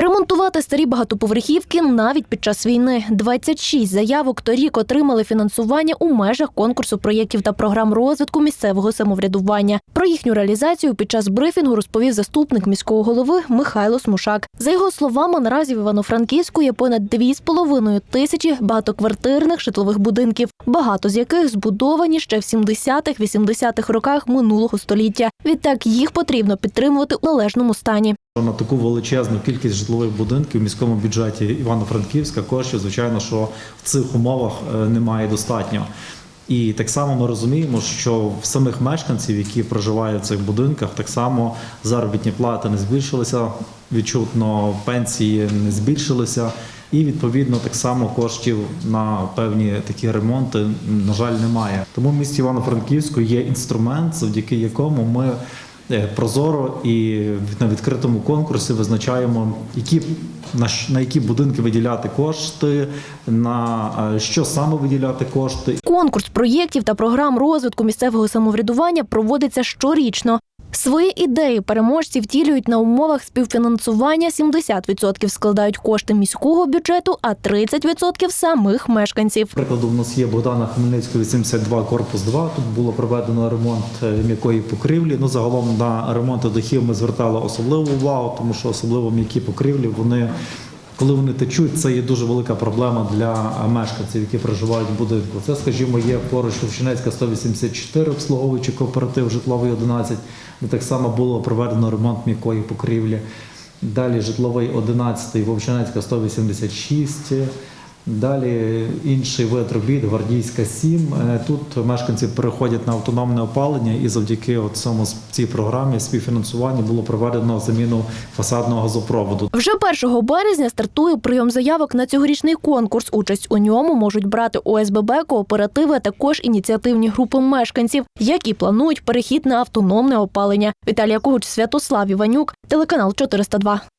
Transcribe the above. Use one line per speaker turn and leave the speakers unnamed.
Ремонтувати старі багатоповерхівки навіть під час війни. 26 заявок торік отримали фінансування у межах конкурсу проєктів та програм розвитку місцевого самоврядування. Про їхню реалізацію під час брифінгу розповів заступник міського голови Михайло Смушак. За його словами, наразі в Івано-Франківську є понад 2,5 тисячі багатоквартирних житлових будинків, багато з яких збудовані ще в 70-х-80-х роках минулого століття. Відтак їх потрібно підтримувати у належному стані.
На таку величезну кількість житлових будинків в міському бюджеті Івано-Франківська коштів, звичайно, що в цих умовах е, немає достатньо. І так само ми розуміємо, що в самих мешканців, які проживають в цих будинках, так само заробітні плати не збільшилися, відчутно пенсії не збільшилися, і відповідно так само коштів на певні такі ремонти, на жаль, немає. Тому в місті Івано-Франківську є інструмент, завдяки якому ми прозоро і на відкритому конкурсі визначаємо, які на які будинки виділяти кошти, на е, що саме виділяти кошти,
Конкурс проєктів та програм розвитку місцевого самоврядування проводиться щорічно. Свої ідеї переможці втілюють на умовах співфінансування 70% складають кошти міського бюджету, а 30% самих мешканців.
Прикладу, в нас є Богдана Хмельницького 82, корпус 2. Тут було проведено ремонт е, м'якої покрівлі. Ну загалом на ремонти дахів ми звертали особливу увагу, тому що особливо м'які покрівлі вони. Коли вони течуть, це є дуже велика проблема для мешканців, які проживають в будинку. Це, скажімо, є поруч Вовчинецька 184, обслуговуючи кооператив житловий 11, де так само було проведено ремонт м'якої покрівлі. Далі житловий 11, Вовчинецька 186. Далі інший вид робіт, Гвардійська 7. Е, Тут мешканці переходять на автономне опалення, і завдяки цьому цій програмі співфінансування було проведено заміну фасадного газопроводу.
Вже 1 березня стартує прийом заявок на цьогорічний конкурс. Участь у ньому можуть брати ОСББ, кооперативи, а також ініціативні групи мешканців, які планують перехід на автономне опалення. Віталія Когуч, Святослав Іванюк, телеканал 402.